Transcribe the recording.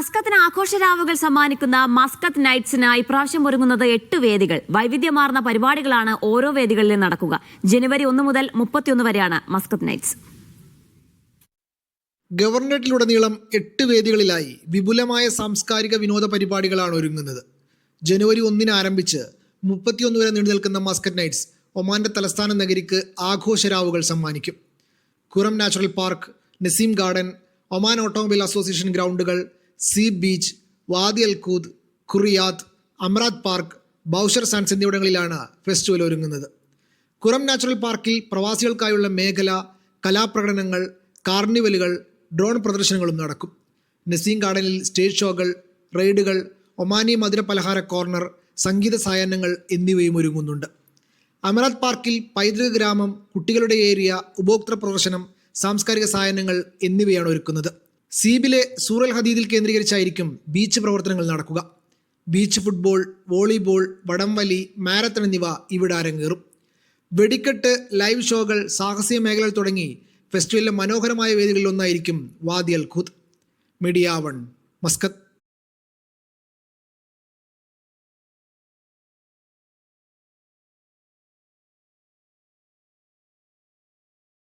മസ്കത്തിന് ആഘോഷരാവുകൾ സമ്മാനിക്കുന്ന മസ്കത്ത് നൈറ്റ്സിനായി ഇപ്രാവശ്യം ഒരുങ്ങുന്നത് എട്ട് വേദികൾ. വൈവിധ്യമാർന്ന പരിപാടികളാണ് ഓരോ വേദികളിലും നടക്കുക. ജനുവരി ഒന്ന് മുതൽ മുപ്പത്തിയൊന്ന് വരെയാണ് മസ്കത്ത് നൈറ്റ്സ്. ഗവർണറേറ്റിലുടനീളം എട്ട് വേദികളിലായി വിപുലമായ സാംസ്കാരിക വിനോദ പരിപാടികളാണ് ഒരുങ്ങുന്നത്. ജനുവരി ഒന്നിന് ആരംഭിച്ച് മുപ്പത്തിയൊന്ന് വരെ നീണ്ടു നിൽക്കുന്ന മസ്കറ്റ് നൈറ്റ്സ് ഒമാന്റെ തലസ്ഥാന നഗരിക്ക് ആഘോഷരാവുകൾ സമ്മാനിക്കും. Qurum natural park Naseem garden Oman automobile association ഗ്രൗണ്ടുകൾ sea beach Wadi Khoud Qurayyat Amerat park Bausher sands എന്നിവിടങ്ങളിലാണ് ഫെസ്റ്റിവൽ ഒരുങ്ങുന്നത്. കുറം നാച്ചുറൽ പാർക്കിൽ പ്രവാസികൾക്കായുള്ള മേഖല കലാപ്രകടനങ്ങൾ കാർണിവലുകൾ ഡ്രോൺ പ്രദർശനങ്ങളും നടക്കും. നസീം ഗാർഡനിൽ സ്റ്റേജ് ഷോകൾ റൈഡുകൾ ഒമാനി മധുര പലഹാര കോർണർ സംഗീത സായാഹ്നങ്ങൾ എന്നിവയും ഒരുങ്ങുന്നുണ്ട്. അമരാത് പാർക്കിൽ പൈതൃക ഗ്രാമം കുട്ടികളുടെ ഏരിയ ഉപഭോക്തൃ പ്രദർശനം സാംസ്കാരിക സായാഹ്നങ്ങൾ എന്നിവയാണ് ഒരുക്കുന്നത്. സീബിലെ സൂറൽ ഹദീദിൽ കേന്ദ്രീകരിച്ചായിരിക്കും ബീച്ച് പ്രവർത്തനങ്ങൾ നടക്കുക. ബീച്ച് ഫുട്ബോൾ വോളിബോൾ വടംവലി മാരത്തൺ എന്നിവ ഇവിടെ അരങ്ങേറും. വെടിക്കെട്ട് ലൈവ് ഷോകൾ സാഹസിക മേഖലകൾ തുടങ്ങി ഫെസ്റ്റിവലിലെ മനോഹരമായ വേദികളിൽ ഒന്നായിരിക്കും Wadi Al Khoud. Media one Muscat.